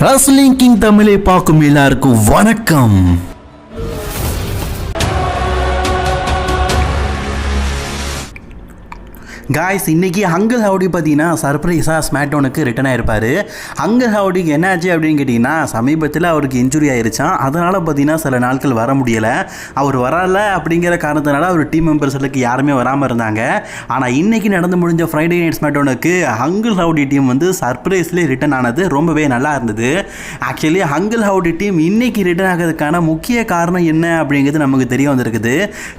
Wrestling king தமிழை பார்க்கும் எல்லாருக்கும் வணக்கம். காய்ஸ் இன்னைக்கு ஹங்கல் ஹவுடி பார்த்தீங்கன்னா சர்ப்ரைஸாக ஸ்மேட்டோனுக்கு ரிட்டர்ன் ஆயிருப்பார். ஹங்கல் ஹவுடிக்கு என்னாச்சு அப்படின்னு கேட்டிங்கன்னா சமீபத்தில் அவருக்கு இன்ஜுரி ஆயிருச்சான் அதனால் பார்த்தீங்கன்னா சில நாட்கள் வர முடியலை. அவர் வரல அப்படிங்கிற காரணத்தினால அவர் டீம் மெம்பர்ஸ்களுக்கு யாருமே வராமல் இருந்தாங்க. ஆனால் இன்றைக்கி நடந்து முடிஞ்ச ஃப்ரைடே நைட் ஸ்மாக்டவுனுக்கு ஹங்கல் ஹவுடி டீம் வந்து சர்ப்ரைஸ்லேயே ரிட்டர்ன் ஆனது ரொம்பவே நல்லா இருந்தது. ஆக்சுவலி ஹங்கல் ஹவுடி டீம் இன்றைக்கி ரிட்டர்ன் ஆகிறதுக்கான முக்கிய காரணம் என்ன அப்படிங்கிறது நமக்கு தெரிய வந்திருக்குது.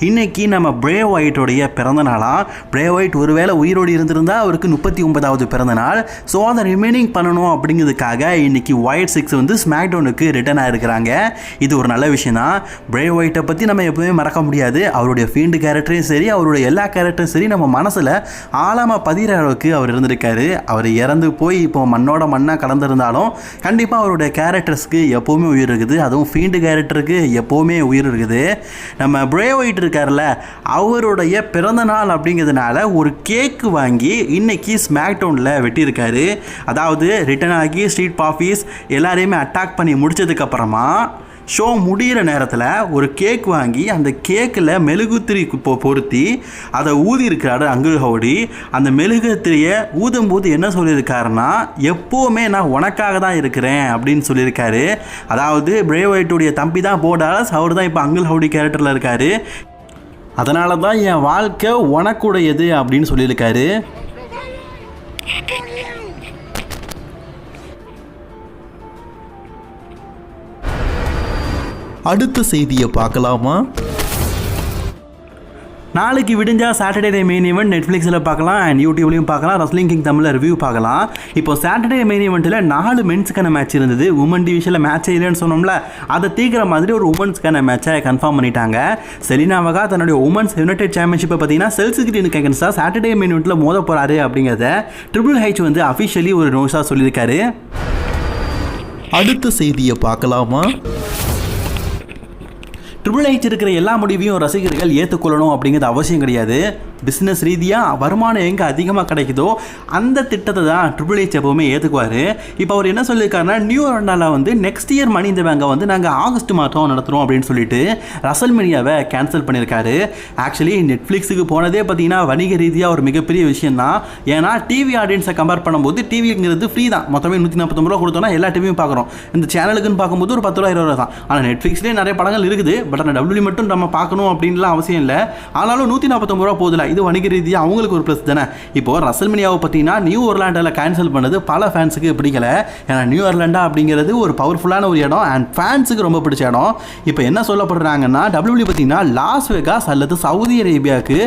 இன்றைக்கி நம்ம பிரே ஒயிட்டோடைய பிறந்த நாளாக பிரே ஒயிட் ஒருவேளை உயிரோடு இருந்திருந்தா அவருக்கு முப்பத்தி ஒன்பதாவது பிறந்த நாள். ஸோ அதை ரிமைனிங் பண்ணணும் அப்படிங்கிறதுக்காக இன்னைக்கு ஒயிட் சிக்ஸ் வந்து ஸ்மாக் டவுனுக்கு ரிட்டர்ன் ஆயிருக்கிறாங்க. இது ஒரு நல்ல விஷயம் தான் பிரே ஒயிட்டை பற்றி நம்ம எப்பவுமே மறக்க முடியாது. அவருடைய ஃபீல்டு கேரக்டரையும் சரி அவருடைய எல்லா கேரக்டரும் சரி நம்ம மனசில் ஆழமாக பதிகிற அளவுக்கு அவர் இருந்திருக்காரு. அவர் இறந்து போய் இப்போ மண்ணோட மண்ணாக கலந்துருந்தாலும் கண்டிப்பாக அவருடைய கேரக்டர்ஸ்க்கு எப்போவுமே உயிர் இருக்குது. அதுவும் ஃபீல்டு கேரக்டருக்கு எப்போவுமே உயிர் இருக்குது. நம்ம பிரே ஒயிட் இருக்கார்ல அவருடைய பிறந்த நாள் அப்படிங்கிறதுனால ஒரு கேக்கு வாங்கி இன்னைக்கு ஸ்மாக் டவுனில் வெட்டியிருக்காரு. அதாவது ரிட்டர்ன் ஆகி ஸ்ட்ரீட் பாஃபீஸ் எல்லாரையுமே அட்டாக் பண்ணி முடிச்சதுக்கப்புறமா ஷோ முடிகிற நேரத்தில் ஒரு கேக் வாங்கி அந்த கேக்கில் மெழுகுத்திரி பொ பொருத்தி அதை ஊதி இருக்கிறாரு அங்குல் ஹவுடி. அந்த மெழுகுத்திரியை ஊதும்போது என்ன சொல்லியிருக்காருன்னா எப்போவுமே நான் உனக்காக தான் இருக்கிறேன் அப்படின்னு சொல்லியிருக்காரு. அதாவது பிரேவ் ஒயிட்டுடைய தம்பி தான் போடாலஸ் அவர் தான் இப்போ அங்குல் ஹவுடி கேரக்டரில் இருக்காரு. அதனால தான் என் வாழ்க்கை உனக்குடையது அப்படின்னு சொல்லியிருக்காரு. அடுத்த செய்தியை பார்க்கலாமா? நாளைக்கு விடிஞ்சா சாட்டர்டே டே மெயின் ஈவெண்ட் நெட்ஃப்ளிக்ஸில் பார்க்கலாம் அண்ட் யூடியூப்லையும் பார்க்கலாம் ரஸ்லிங் கிங் தமிழில் ரிவ்யூ பார்க்கலாம். இப்போ சாட்டர்டே மெயின் ஈவெண்ட்டில் நாலு மென்ஸுக்கான மேட்ச் இருந்தது. உமன் டிவிஷனில் மேட்ச் இல்லைன்னு சொன்னோம்ல அதை தீக்கிற மாதிரி ஒரு உமன்ஸ்க்கான மேட்சை கன்ஃபார்ம் பண்ணிட்டாங்க. செலினாவாக தன்னுடைய உமன்ஸ் யுனைடெட் சாம்பியன்ஷிப்பை பார்த்தீங்கன்னா செல்ஸ் கிரீன் அகேன்ஸ்டாக சாட்டர்டே மெயின் ஈவெண்ட்டில் மோத போகிறாரு அப்படிங்கிறத ட்ரிபிள் ஹெச் வந்து அஃபிஷியலி ஒரு நோஸாக சொல்லியிருக்காரு. அடுத்த செய்தியை பார்க்கலாமா? ட்ரிபிள் ஹெச் இருக்கிற எல்லா முடிவையும் ரசிகர்கள் ஏற்றுக்கொள்ளணும் அப்படிங்கிறது அவசியம் கிடையாது. பிஸ்னஸ் ரீதியாக வருமானம் எங்கே அதிகமாக கிடைக்குதோ அந்த திட்டத்தை தான் ட்ரிபிள் ஹெச் எப்போவுமே ஏற்றுக்குவார் இப்போ அவர் என்ன சொல்லியிருக்காருன்னா நியூ ஒரண்டாவில் வந்து நெக்ஸ்ட் இயர் மணி இந்த பேங்கை வந்து நாங்கள் ஆகஸ்ட் மாதம் நடத்துகிறோம் அப்படின்னு சொல்லிட்டு ரசல் மணியாவை கேன்சல் பண்ணியிருக்காரு. ஆக்சுவலி நெட்ஃப்ளிக்ஸுக்கு போனதே பார்த்தீங்கன்னா வணிக ரீதியாக ஒரு மிகப்பெரிய விஷயம் தான் ஏன்னா டிவி ஆடியன்ஸை கம்பேர் பண்ணும்போது டிவிங்கிறது ஃப்ரீ தான். மொத்தமே நூற்றி நாற்பத்தொம்பது ரூபா கொடுத்தோம்னா எல்லா டிவியும் பார்க்குறோம். இந்த சேனலுக்குன்னு பார்க்கும்போது ஒரு பத்து ரூபா இருபது ரூபா தான். ஆனால் நெட்ஃப்ளிக்ஸ்லேயே நிறைய படங்கள் இருக்குது. பட் ஆனால் டபிள்யூ மட்டும் நம்ம பார்க்கணும் அப்படின்லாம் அவசியம் இல்லை. ஆனாலும் நூற்றி நாற்பத்தொம்பது ரூபா போதில்ல இது வணிக ரீதியாக அவங்களுக்கு ஒரு ப்ளஸ் தானே. இப்போ ரசல்மினியாவை பார்த்தீங்கன்னா நியூ ஒர்லாண்டில் கேன்சல் பண்ணது பல ஃபேன்ஸுக்கு பிடிக்கல. ஏன்னா நியூ ஒர்லாண்டா அப்படிங்கிறது ஒரு பவர்ஃபுல்லான ஒரு இடம் அண்ட் ஃபேன்ஸுக்கு ரொம்ப பிடிச்ச இடம். இப்போ என்ன சொல்லப்படுறாங்கன்னா டபிள்யூ பார்த்தீங்கன்னா லாஸ் வெகாஸ் அல்லது சவுதி அரேபியாவுக்கு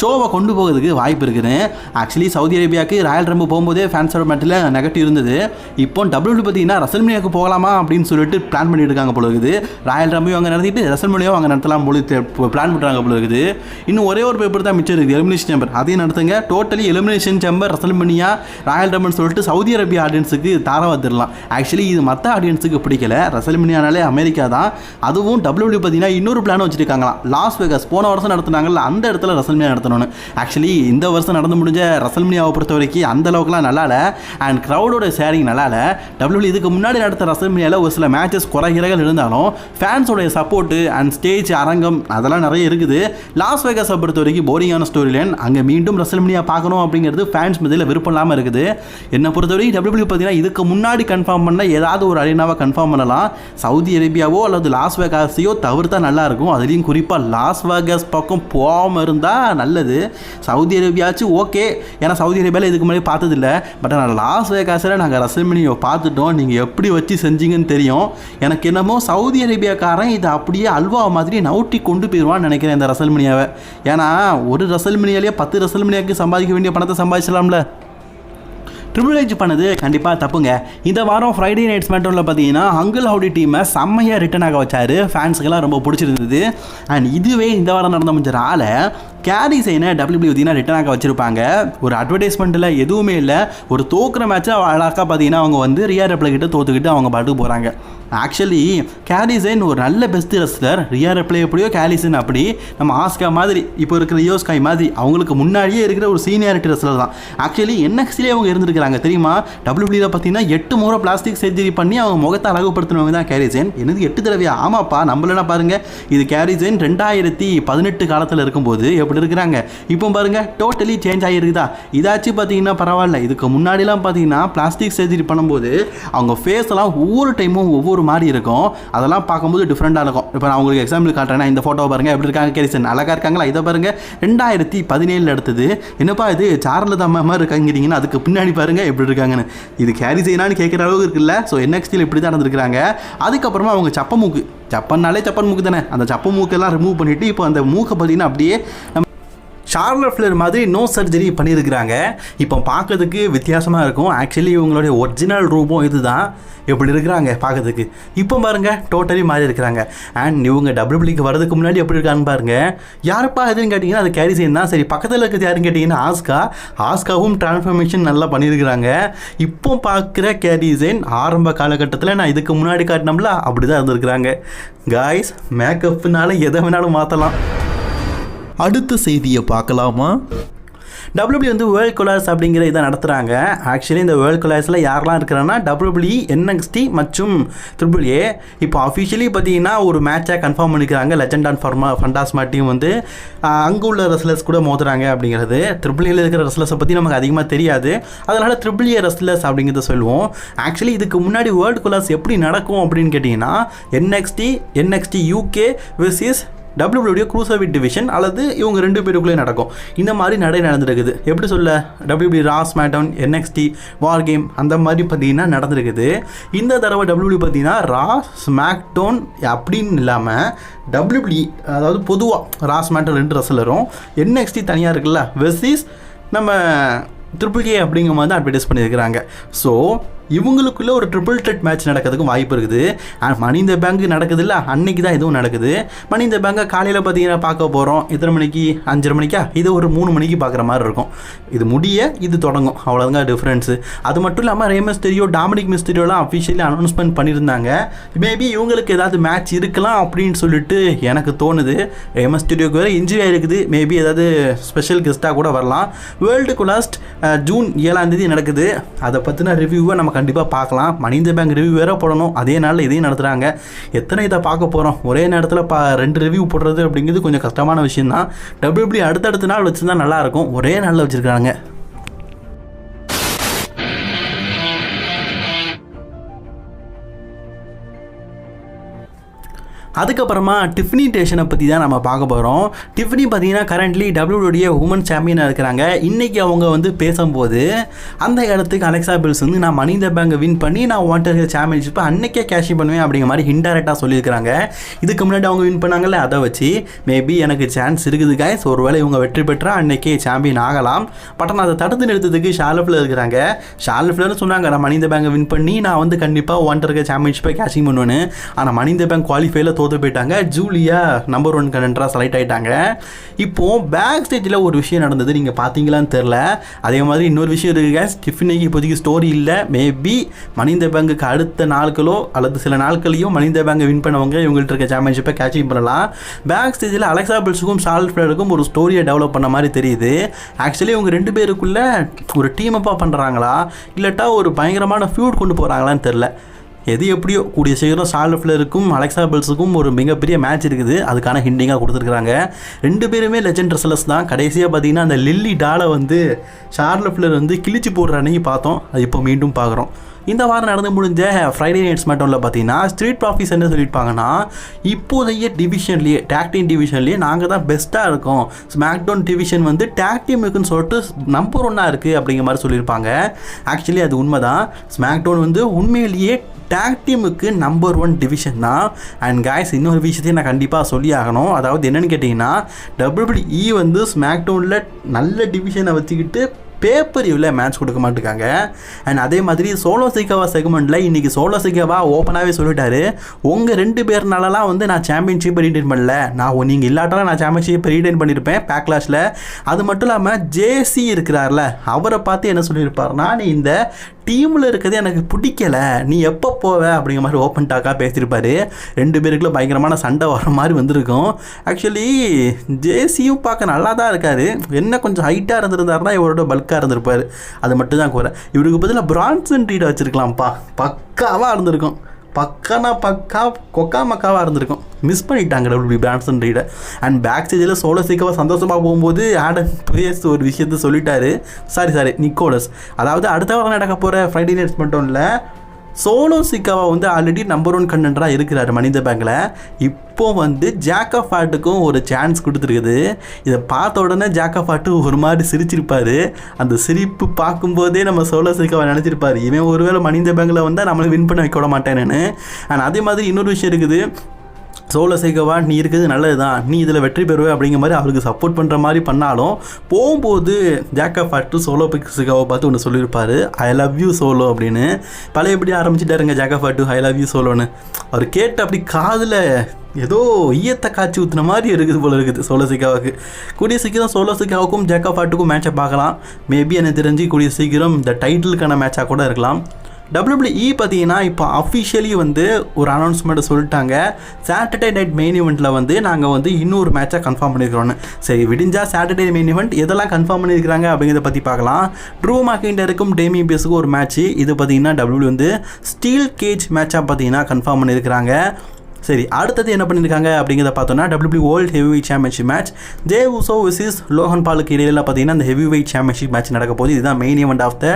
ஷோவை கொண்டு போகிறதுக்கு வாய்ப்பு இருக்குது ஆக்சுவலி சவுதி அரேபியாவுக்கு ராயல் ரம்பு போகும்போதே ஃபேன்ஸோட மட்டும் நெகட்டிவ் இருந்தது. இப்போ டபிள்யூ பார்த்தீங்கன்னா ரசல்மினியாவுக்கு போகலாமா அப்படின்னு சொல்லிட்டு பிளான் பண்ணிட்டு இருக்காங்க போல இருக்குது. ராயல் ரம்பியும் அங்கே நடத்திட்டு ரசல்மனியாவும் அங்கே நடத்தலாம் போல பிளான் பண்ணுறாங்க போல இருக்குது. இன்னும் ஒரே ஒரு பேப்பர் தான் மிச்சம் இருக்குது. எலிமினேஷன் சேம்பர் அதையும் நடத்துங்க. Totally elimination chamber WrestleMania royal rumble சொல்லிட்டு சவுதி அரேபியா ஆடியன்ஸுக்கு தார வந்துடலாம் ஆக்சுவலி இது மற்ற ஆடியன்ஸுக்கு பிடிக்கல. ரசல்மனியானாலே அமெரிக்கா தான். அதுவும் டபிள்யூ பார்த்தீங்கன்னா இன்னொரு பிளான் வச்சுருக்காங்களாம். லாஸ் வேகஸ் போன வருஷம் நடத்துனாங்கல்ல அந்த இடத்துல ரசல்மனியா நடத்தணும்னு. ஆக்சுவலி இந்த வருஷம் நடந்து முடிஞ்ச ரசல்மனியாவை பொறுத்த வரைக்கும் அந்த அளவுக்குலாம் நல்லா இல்லை அண்ட் க்ரௌடோட ஷேரிங் நல்லா இல்லை டபிள்யூ இதுக்கு முன்னாடி நடத்த ரசல்மனியாவில் ஒரு சில மேட்சஸ் குறைகிறகள் இருந்தாலும் ஃபேன்ஸோடைய சப்போர்ட்டு அண்ட் ஸ்டேஜ் அரங்கம் அதெல்லாம் நிறைய இருக்குது. லாஸ் வேகாஸை பொறுத்த வரைக்கும் போரிங்கான ஸ்டோரி லைன் அங்கே மீண்டும் ரசல்மனியா பார்க்கணும் அப்படிங்கிறது ஃபேன்ஸ் மத்தியில் விருப்பம் இல்லாமல் இருக்குது. என்னை பொறுத்தவரைக்கும் டபிள்யூ பார்த்தீங்கன்னா இதுக்கு முன்னாடி கன்ஃபார்ம் பண்ண ஏதாவது ஒரு அரினாவை கன்ஃபார்ம் பண்ணலாம். சவுதி அரேபியாவோ அல்லது லாஸ் வேகாஸையோ தவிர்த்தா நல்லாயிருக்கும் அதுலேயும் குறிப்பாக லாஸ் வேகாஸ் பக்கம் போகாமல் இருந்தால் நல்லது. சவுதி அரேபியாச்சும் ஓகே ஏன்னா சவுதி அரேபியாவில் இதுக்கு முன்னாடி பார்த்ததில்ல. பட் ஆனால் லாஸ் வேகாஸில் நாங்கள் ரசல்மனியை பார்த்துட்டோம். நீங்கள் எப்படி வச்சு செஞ்சீங்கன்னு தெரியும். எனக்கு என்னமோ சவுதி அரேபியாக்காரன் இதை அப்படியே அல்வா மாதிரி நவுட்டி கொண்டு போயிடுவான்னு நினைக்கிறேன் இந்த ரசல்மணியாவை ஏன்னா ஒரு ரசல்மனியாலேயே பத்து ரசல்மனியாவுக்கு சம்பாதிக்க வேண்டிய பணத்தை சம்பாதிச்சலாம்ல ட்ரிபிள் ஹெச் பண்ணது கண்டிப்பாக தப்புங்க. இந்த வாரம் ஃப்ரைடே நைட்ஸ் மேட்டரில் பார்த்தீங்கன்னா அங்கிள் ஹவுடி டீமை செம்மையாக ரிட்டர்ன் ஆக வச்சாரு. ஃபேன்ஸுக்கெல்லாம் ரொம்ப பிடிச்சிருந்தது. அண்ட் இதுவே இந்த வாரம் நடந்த முடிஞ்ச ஆளை கேரி செய்யினை டபிள்யூபிள்யூ பார்த்தீங்கன்னா ரிட்டன் ஆக வச்சிருப்பாங்க. ஒரு அட்வர்டைஸ்மெண்ட்டில் எதுவுமே இல்லை. ஒரு தோக்குற மேட்ச்சை அழகாக பார்த்தீங்கன்னா அவங்க வந்து ரியா ரெப்ளைக்கிட்ட தோத்துக்கிட்டு அவங்க பாட்டுக்கு போகிறாங்க ஆக்சுவலி கேரிசன் ஒரு நல்ல பெஸ்ட் ரெஸ்லர் ரியா ரெப்ளை எப்படியோ கேரிசன் அப்படி. நம்ம ஆஸ்கா மாதிரி இப்போ இருக்கிற யோஸ்காய் மாதிரி அவங்களுக்கு முன்னாடியே இருக்கிற ஒரு சீனியாரிட்டி ரெஸ்லர் தான். ஆக்சுவலி என்எக்ஸ்லேயே அவங்க இருந்திருக்காங்க செஞ்சுக்கிறாங்க தெரியுமா? டபிள்யூபிள்யூல பார்த்தீங்கன்னா எட்டு முறை பிளாஸ்டிக் சர்ஜரி பண்ணி அவங்க முகத்தை அழகுபடுத்தினவங்க தான் கேரிசன் என்னது எட்டு தடவையா? ஆமாப்பா நம்மளனா பாருங்க. இது கேரிசன் ரெண்டாயிரத்தி பதினெட்டு காலத்தில் இருக்கும்போது எப்படி இருக்கிறாங்க? இப்போ பாருங்க டோட்டலி சேஞ்ச் ஆகிருக்குதா இதாச்சும் பார்த்தீங்கன்னா பரவாயில்ல. இதுக்கு முன்னாடிலாம் பார்த்தீங்கன்னா பிளாஸ்டிக் சர்ஜரி பண்ணும்போது அவங்க ஃபேஸ் எல்லாம் ஒவ்வொரு டைமும் ஒவ்வொரு மாதிரி இருக்கும். அதெல்லாம் பார்க்கும்போது டிஃப்ரெண்ட்டாக இருக்கும். இப்போ நான் உங்களுக்கு எக்ஸாம்பிள் காட்டுறேன்னா இந்த ஃபோட்டோ பாருங்க. எப்படி இருக்காங்க கேரிசன் அழகாக இருக்காங்களா? இதை பாருங்க. ரெண்டாயிரத்தி பதினேழில் எடுத்தது. என்னப்பா இது? சார்ல தான் மாதிரி இருக்காங்கிறீங்கன்னா அதுக்கு பின்னாடி பாருங்க. எப்படி இருக்காங்கன்னு. இது கேரி செய்யலான்னு கேட்குற அளவுக்கு இருக்குல்ல. ஸோ என்எக்ஸ்டியில் இப்படி தான் நடந்திருக்கிறாங்க. அதுக்கப்புறமா அவங்க சப்ப மூக்கு சப்பன்னாலே சப்பன் மூக்கு தானே. அந்த சப்ப மூக்கெல்லாம் ரிமூவ் பண்ணிட்டு இப்போ அந்த மூக்கை பார்த்தீங்கன்னா அப்படியே நம்ம ஷார்லட் ஃப்ளர் மாதிரி நோ சர்ஜரி பண்ணியிருக்கிறாங்க. இப்போ பார்க்கறதுக்கு வித்தியாசமாக இருக்கும். ஆக்சுவலி இவங்களுடைய ஒரிஜினல் ரூபம் இதுதான். எப்படி இருக்கிறாங்க பார்க்கறதுக்கு. இப்போ பாருங்க டோட்டலி மாறி இருக்கிறாங்க. அண்ட் இவங்க டபிள்யூபிளிக்கு வரதுக்கு முன்னாடி எப்படி இருக்கான்னு பாருங்க. யாருப்பா எதுன்னு கேட்டிங்கன்னா அது கேரி செய்யணும் தான். சரி பக்கத்தில் இருக்கிறது யாருன்னு கேட்டிங்கன்னா ஆஸ்கா ஆஸ்காவும் டிரான்ஸ்ஃபர்மேஷன் நல்லா பண்ணியிருக்கிறாங்க. இப்போ பார்க்குற கேரிசைன் ஆரம்ப காலகட்டத்தில் நான் இதுக்கு முன்னாடி காட்டினோம்ல அப்படி தான் இருந்திருக்கிறாங்க. காய்ஸ் மேக்கப்னால எதை வேணாலும் மாற்றலாம் அடுத்த செய்தியை பார்க்கலாமா? டபிள்யூபிள்யூ வந்து வேர்ல்ட் கொலாஸ் அப்படிங்கிற இதை நடத்துகிறாங்க ஆக்சுவலி இந்த வேர்ல்ட் கொலாஸில் யாரெல்லாம் இருக்கிறாங்கன்னா டபிள்யூபிள்யூ என்எக்ஸ்டி மற்றும் ட்ரிபிள் ஏ இப்போ அஃபிஷியலி பார்த்தீங்கன்னா ஒரு மேட்சாக கன்ஃபார்ம் பண்ணிக்கிறாங்க. லெஜண்ட் அண்ட் ஃபர்மா ஃபண்டாஸ்மா டீம் வந்து அங்கே உள்ள ரெஸ்லர்ஸ் கூட மோதுறாங்க அப்படிங்கிறது. ட்ரிபிள் ஏல இருக்கிற ரெஸ்லர்ஸை பற்றி நமக்கு அதிகமாக தெரியாது. அதனால் ட்ரிபிள் ஏ ரெஸ்லர்ஸ் அப்படிங்கிறத சொல்லுவோம். ஆக்சுவலி இதுக்கு முன்னாடி வேர்ல்டு கொலாஸ் எப்படி நடக்கும் அப்படின்னு கேட்டிங்கன்னா என்எக்ஸ்டி என்எக்ஸ்டி யூகே வெர்சஸ் டபிள்யூபிள்யூடைய க்ரூசர்விட் டிவிஷன் அல்லது இவங்க ரெண்டு பேருக்குள்ளே நடக்கும். இந்த மாதிரி நடை நடந்திருக்குது. எப்படி சொல்ல? டபிள்யூபி ராஸ் மேட்டவுன் என்எக்ஸ்டி வார் கேம் அந்த மாதிரி பார்த்தீங்கன்னா நடந்திருக்குது. இந்த தடவை டபிள்யூபி பார்த்தீங்கன்னா ராஸ் ஸ்மாக்டோன் அப்படின்னு இல்லாமல் டபிள்யூபி அதாவது பொதுவாக ராஸ் மேட்டோன் ரெண்டு ரசலரும் என்எக்ஸ்டி தனியாக இருக்குல்ல வெர்சிஸ் நம்ம ட்ரிபிள் ஏ அப்படிங்கிற மாதிரி தான் அட்வர்டைஸ் பண்ணியிருக்கிறாங்க. ஸோ இவங்களுக்குள்ள ஒரு ட்ரிபிள் ட்ரெட் மேட்ச் நடக்கிறதுக்கும் வாய்ப்பு இருக்குது. அண்ட் மணி இந்த பேங்க் நடக்குது இல்லை அன்னைக்கு தான் இதுவும் நடக்குது. மணி இந்த பேங்கை காலையில் பார்த்தீங்கன்னா பார்க்க போகிறோம் எத்தனை மணிக்கு? அஞ்சரை மணிக்கா? இது ஒரு மூணு மணிக்கு பார்க்குற மாதிரி இருக்கும். இது முடிய இது தொடங்கும். அவ்வளோதாங்க டிஃப்ரென்ஸு அது மட்டும் இல்லாமல் ரேமஸ் தெரியோ டாமினிக் மிஸ்டரியோலாம் அஃபிஷியலி அனௌன்ஸ்மெண்ட் பண்ணியிருந்தாங்க. மேபி இவங்களுக்கு ஏதாவது மேட்ச் இருக்கலாம் அப்படின்னு சொல்லிட்டு எனக்கு தோணுது. ரேமஸ் மிஸ்டரியோக்கு வேறு இன்ஜுரி ஆகிருக்குது மேபி ஏதாவது ஸ்பெஷல் கெஸ்ட்டாக கூட வரலாம். வேர்ல்டு லாஸ்ட் ஜூன் ஏழாம் தேதி நடக்குது. அதை பற்றின ரிவ்யூவை நம்ம கண்டிப்பாக பார்க்கலாம். மனித பேங்க் ரிவ்யூ வேற போடணும். அதே நாளில் இதையும் நடத்துகிறாங்க எத்தனை இதை பார்க்க போகிறோம் ஒரே நேரத்தில் பா ரெண்டு ரிவ்யூ போடுறது அப்படிங்கிறது கொஞ்சம் கஷ்டமான விஷயம் தான் டபிள்யூபிள்யூ அடுத்தடுத்த நாள் வச்சுருந்தா நல்லாயிருக்கும் ஒரே நாளில் வச்சுருக்காங்க அதுக்கப்புறமா டிஃப்னி டேஷனை பற்றி தான் நம்ம பார்க்க போகிறோம் டிஃப்னி பார்த்தீங்கன்னா கரண்ட்லி டபிள்யூடைய உமன் சாம்பியனாக இருக்கிறாங்க. இன்றைக்கி அவங்க வந்து பேசும்போது அந்த இடத்துக்கு அலெக்சா பில்ஸ் வந்து நான் மனித பேங்கை வின் பண்ணி நான் வாட்டர் சாம்பியன்ஷிப்பை அன்னைக்கே கேஷ் பண்ணுவேன் அப்படிங்கிற மாதிரி இன்டெரக்டாக சொல்லியிருக்கிறாங்க. இதுக்கு முன்னாடி அவங்க வின் பண்ணாங்கல்ல அதை வச்சு மேபி எனக்கு சான்ஸ் இருக்குது கைஸ் ஒருவேளை இவங்க வெற்றி பெற்றால் அன்னைக்கே சாம்பியன் ஆகலாம். பட் நான் அதை தடுத்து நிறுத்ததுக்கு ஷாலஃபில் இருக்கிறாங்க. ஷாலஃபில்னு சொன்னாங்க நான் மனித பேங்கை வின் பண்ணி நான் வந்து கண்டிப்பாக ஒன்டருக்கு சாம்பியன்ஷிப்பை கேஷிங் பண்ணுவேன்னு. ஆனால் மனித பேங்க் குவாலிஃபைல தோத்து போயிட்டாங்க. ஜூலியா நம்பர் ஒன் கண்டென்டராக செலக்ட் ஆயிட்டாங்க. இப்போ பேக் ஸ்டேஜில் ஒரு விஷயம் நடந்தது. நீங்கள் பார்த்தீங்களான்னு தெரில அதே மாதிரி இன்னொரு விஷயம் இருக்குங்க ஸ்டிஃபினிக்கு இப்போதைக்கு ஸ்டோரி இல்லை. மேபி மனித பேங்குக்கு அடுத்த நாட்களோ அல்லது சில நாட்களையும் மனித பேங்கை வின் பண்ணவங்க இவங்கள்ட்ட இருக்க சாம்பியன்ஷிப்பை கேட்சிங் பண்ணலாம். பேக் ஸ்டேஜில் அலெக்சா பில்ஸுக்கும் சார்ல் ஒரு ஸ்டோரியை டெவலப் பண்ண மாதிரி தெரியுது. ஆக்சுவலி இவங்க ரெண்டு பேருக்குள்ளே ஒரு டீம் அப்பாக பண்ணுறாங்களா இல்லாட்டா ஒரு பயங்கரமான ஃபியூட் கொண்டு போகிறாங்களான்னு தெரில எது எப்படியோ கூடிய சீக்கிரம் சார்ல் ஃபிளருக்கும் அலெக்சா பெல்ஸுக்கும் ஒரு மிகப்பெரிய மேட்ச் இருக்குது. அதுக்கான ஹிண்டிங்காக கொடுத்துருக்குறாங்க. ரெண்டு பேருமே லெஜண்ட் ரெஸ்லர்ஸ் தான். கடைசியாக பார்த்தீங்கன்னா அந்த லில்லி டாலை வந்து சார்ல் வந்து கிழிச்சு போடுற அன்னைக்கு பார்த்தோம். அது இப்போ மீண்டும் பார்க்குறோம். இந்த வாரம் நடந்து முடிஞ்ச ஃப்ரைடே நைட்ஸ் மட்டும்ல பார்த்தீங்கன்னா ஸ்ட்ரீட் ப்ராஃபிஸ் என்ன சொல்லியிருப்பாங்கன்னா இப்போதைய டிவிஷன்லேயே டேக்டீம் டிவிஷன்லேயே நாங்கள் தான் பெஸ்ட்டாக இருக்கோம். ஸ்மாக்டவுன் டிவிஷன் வந்து டேக் இருக்குன்னு சொல்லிட்டு நம்பர் ஒன்னாக இருக்குது அப்படிங்கிற மாதிரி சொல்லியிருப்பாங்க. ஆக்சுவலி அது உண்மை தான் ஸ்மாக்டவுன் வந்து உண்மையிலேயே டேக் டீமுக்கு நம்பர் ஒன் டிவிஷன் தான் அண்ட் காய்ஸ் இன்னொரு விஷயத்தையும் நான் கண்டிப்பாக சொல்லி ஆகணும் அதாவது என்னென்னு கேட்டிங்கன்னா டபிள்யூபிள்யூஇ வந்து ஸ்மாக்டவுனில் நல்ல டிவிஷனை வச்சுக்கிட்டு பேப்பர் இவ்வளோ மேட்ச் கொடுக்க மாட்டேங்காங்க அண்ட் அதே மாதிரி சோலோ சிக்காவா செக்மெண்ட்டில் இன்றைக்கி சோலோ சிக்காவா ஓப்பனாகவே சொல்லிட்டாரு. உங்கள் ரெண்டு பேர்னாலலாம் வந்து நான் சாம்பியன்ஷிப் ரீடைன் பண்ணல. நான் நீங்கள் இல்லாட்டாலும் நான் சாம்பியன்ஷிப் ரீடைன் பண்ணியிருப்பேன் பேக்லாஷில் அது மட்டும் இல்லாமல் ஜேசி இருக்கிறார்ல அவரை பார்த்து என்ன சொல்லியிருப்பாருன்னா நீ இந்த டீமில் இருக்கிறது எனக்கு பிடிக்கல. நீ எப்போ போவ? அப்படிங்கிற மாதிரி ஓப்பன் டாக்காக பேசியிருப்பாரு. ரெண்டு பேருக்குள்ள பயங்கரமான சண்டை வர மாதிரி வந்திருக்கும். ஆக்சுவலி ஜேசியும் பார்க்க நல்லா தான் இருக்காரு. என்ன கொஞ்சம் ஹைட்டாக இருந்திருந்தாருன்னா இவரோட பல்காக இருந்திருப்பார். அது மட்டும் தான் குறை. இவருக்கு பதிலாக பிரான்சன் ரீடை வச்சுருக்கலாம்ப்பா. பக்காவாக இருந்திருக்கும். பக்கானா பக்கா கொக்கா மக்காவாக இருந்திருக்கும். மிஸ் பண்ணிட்டாங்க டபிள்யூபி பிரான்சன் ரீடை அண்ட் பேக் ஸ்டேஜில் சோலோ சீக்கிரமாக சந்தோஷமாக போகும்போது ஆடம் பிரியஸ் ஒரு விஷயத்த சொல்லிட்டாரு. சாரி சாரி நிக்கோலஸ் அதாவது அடுத்த வாரம் நடக்க போகிற ஃப்ரைடே நைட்ஸ் மட்டும் இல்லை சோலோ சிக்காவா வந்து ஆல்ரெடி நம்பர் ஒன் கண்டென்டராக இருக்கிறார் மனித பேங்கில். இப்போ வந்து ஜாக் ஆஃப் ஆர்ட்டுக்கும் ஒரு சான்ஸ் கொடுத்துருக்குது. இதை பார்த்த உடனே ஜாக் ஆஃப் ஆர்ட்டு ஒரு மாதிரி சிரிச்சிருப்பார். அந்த சிரிப்பு பார்க்கும்போதே நம்ம சோலோ சிக்காவை நினச்சிருப்பாரு. இவன் ஒருவேளை மனித பேங்கில் வந்தால் நம்மளை வின் பண்ண வைக்க விட மாட்டேன்னு ஆனால் அதே மாதிரி இன்னொரு விஷயம் இருக்குது. சோழ சேகவா நீ இருக்கிறது நல்லது தான் நீ இதில் வெற்றி பெறுவே அப்படிங்கிற மாதிரி அவருக்கு சப்போர்ட் பண்ணுற மாதிரி பண்ணாலும் போகும்போது ஜாக்கா ஃபாட்டு சோலோ பிக்ஸுக்காவை பார்த்து ஒன்று சொல்லியிருப்பார். ஐ லவ் யூ சோலோ அப்படின்னு. பழைய எப்படி ஆரம்பிச்சிட்டாருங்க Jacob Fatu I love you சோலோன்னு அவர் கேட்டு அப்படி காதில் ஏதோ ஈயத்தை காய்ச்சி ஊற்றுன மாதிரி இருக்குது போல இருக்குது சோலோ சிக்காவுக்கு கூடிய சீக்கிரம் சோலோ சிக்காவுக்கும் ஜாக்கா ஃபாட்டுக்கும் மேட்சை பார்க்கலாம். மேபி எனக்கு தெரிஞ்சு கூடிய சீக்கிரம் இந்த டைட்டிலுக்கான மேட்சாக கூட இருக்கலாம். டபிள்யூபிள்யூஇ பார்த்தீங்கன்னா இப்போ அஃபிஷியலி வந்து ஒரு அனௌன்ஸ்மெண்ட்டை சொல்லிட்டாங்க. சாட்டர்டே நைட் மெயின் இவெண்ட்டில் வந்து நாங்கள் வந்து இன்னொரு மேட்சை கன்ஃபார்ம் பண்ணியிருக்கிறோன்னு சரி விடிஞ்சா சாட்டர்டே மெயின் இவெண்ட் எதெல்லாம் கன்ஃபார்ம் பண்ணியிருக்கிறாங்க அப்படிங்கிறத பற்றி பார்க்கலாம். ட்ரூ மாக்கிண்டருக்கும் டேமி பேஸுக்கும் ஒரு மேட்ச் இது பார்த்தீங்கன்னா டபிள்யூ வந்து ஸ்டீல் கேஜ் மேட்சாக பார்த்தீங்கன்னா கன்ஃபார்ம் பண்ணியிருக்கிறாங்க சரி அடுத்தது என்ன பண்ணியிருக்காங்க அப்படிங்கிறத பார்த்தோன்னா WB world heavyweight championship match Jey Uso versus Logan பாலுக்கு இடையில பார்த்தீங்கன்னா அந்த ஹெவி வெயிட் சாம்பியன்ஷிப் மேட்ச் நடக்க போகுது. இதுதான் main event of the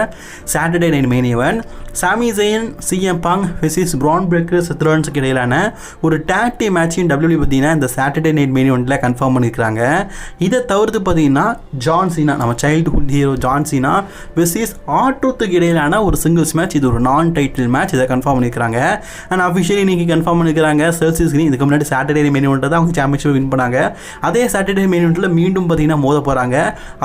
Saturday Night Main Event Sami Zayn CM Punk versus Bron Breakker சித்ரோன்ஸுக்கு இடையிலான ஒரு டேக் டீம் மேட்சின் பார்த்தீங்கன்னா இந்த சாட்டர்டே நைட் மெயின் ஈவெண்ட்டில் கன்ஃபார்ம் பண்ணியிருக்காங்க இதை தவிர்த்து பார்த்தீங்கன்னா ஜான் சீனா நம்ம childhood hero John Cena versus ஆட்டோத்துக்கு இடையிலான ஒரு சிங்கிள்ஸ் மேட்ச் இது ஒரு நான் டைட்டில் மேட்ச் இதை கன்ஃபார்ம் பண்ணியிருக்காங்க அண்ட் அஃபிஷியலி இன்னைக்கு கன்ஃபார்ம் பண்ணியிருக்காங்க செல்சியஸ் கிரீன் இதுக்கு முன்னாடி சாட்டர்டே மெயின் இவெண்ட் தான் அவங்க சாம்பியன்ஷிப் வின் பண்ணாங்க. அதே சாட்டர்டே மெயின் இவெண்ட்டில் மீண்டும் பார்த்தீங்கன்னா மோத போகிறாங்க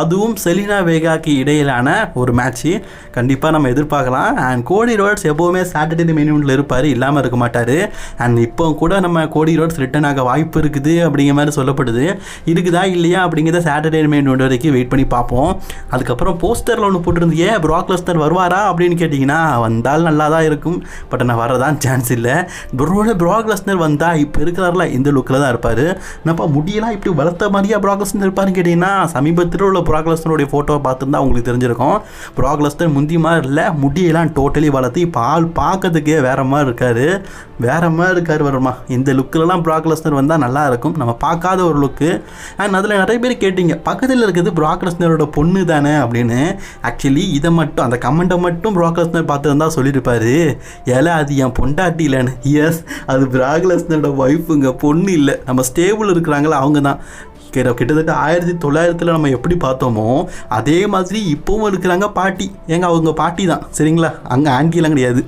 அதுவும் செலினா வேகாக்கு இடையிலான ஒரு மேட்ச்சு கண்டிப்பாக நம்ம எதிர்பார்க்கலாம். அண்ட் கோடி ரோட்ஸ் எப்போவுமே சாட்டர்டே மெயின் இவெண்ட்டில் இருப்பார் இல்லாமல் இருக்க மாட்டார். அண்ட் இப்போ கூட நம்ம கோடி ரோட்ஸ் ரிட்டர்ன் ஆக வாய்ப்பு இருக்குது அப்படிங்கிற மாதிரி சொல்லப்படுது. இருக்குதா இல்லையா அப்படிங்கிறத சாட்டர்டே மெயின் இவெண்ட் வரைக்கும் வெயிட் பண்ணி பார்ப்போம். அதுக்கப்புறம் போஸ்டரில் ஒன்று போட்டிருந்தே ப்ராக்லஸ்டர் வருவாரா அப்படின்னு கேட்டிங்கன்னா வந்தால் நல்லா தான் இருக்கும். பட் நான் வரதான் சான்ஸ் இல்லை. ப்ரோட ப்ராக்லஸ்னர் வந்தால் இப்போ இருக்கிறாரில்ல இந்த லுக்கில் தான் இருப்பார். என்னப்பா முடியெல்லாம் இப்படி வளர்த்த மாதிரியா ப்ராக்லஸ்னர் இருப்பாருன்னு கேட்டிங்கன்னா சமீபத்தில் உள்ள ப்ராக்லஸ்னருடைய ஃபோட்டோவை பார்த்துருந்தா உங்களுக்கு தெரிஞ்சிருக்கும். ப்ராக்லஸ்னர் முந்தி மாதிரி இல்லை முடியெல்லாம் டோட்டலி வளர்த்து இப்போ ஆள் பார்க்கறதுக்கே வேற மாதிரி இருக்கார். வேற மாதிரி இருக்கார் வருமா? இந்த லுக்கிலலாம் ப்ராக்லஸ்னர் வந்தால் நல்லாயிருக்கும் நம்ம பார்க்காத ஒரு லுக்கு அண்ட் அதில் நிறைய பேர் கேட்டிங்க பக்கத்தில் இருக்கிறது ப்ராக்லஸ்னரோட பொண்ணு தானே அப்படின்னு. ஆக்சுவலி இதை மட்டும் அந்த கமெண்ட்டை மட்டும் ப்ராக்லஸ்னர் பார்த்துருந்தா சொல்லியிருப்பாரு. ஏல அது என் பொண்டாட்டி இல்லைன்னு. எஸ் அது நிக்கலஸ்னோட ஒய்ஃபுங்க பொண்ணு இல்லை. நம்ம ஸ்டேபிள் இருக்கிறாங்களா அவங்க தான் கிட்டத்தட்ட ஆயிரத்தி தொள்ளாயிரத்தில் நம்ம எப்படி பார்த்தோமோ அதே மாதிரி இப்போவும் இருக்கிறாங்க பாட்டி. ஏங்க அவங்க பாட்டி தான் சரிங்களா? அங்கே ஆண்டிலாம் கிடையாது.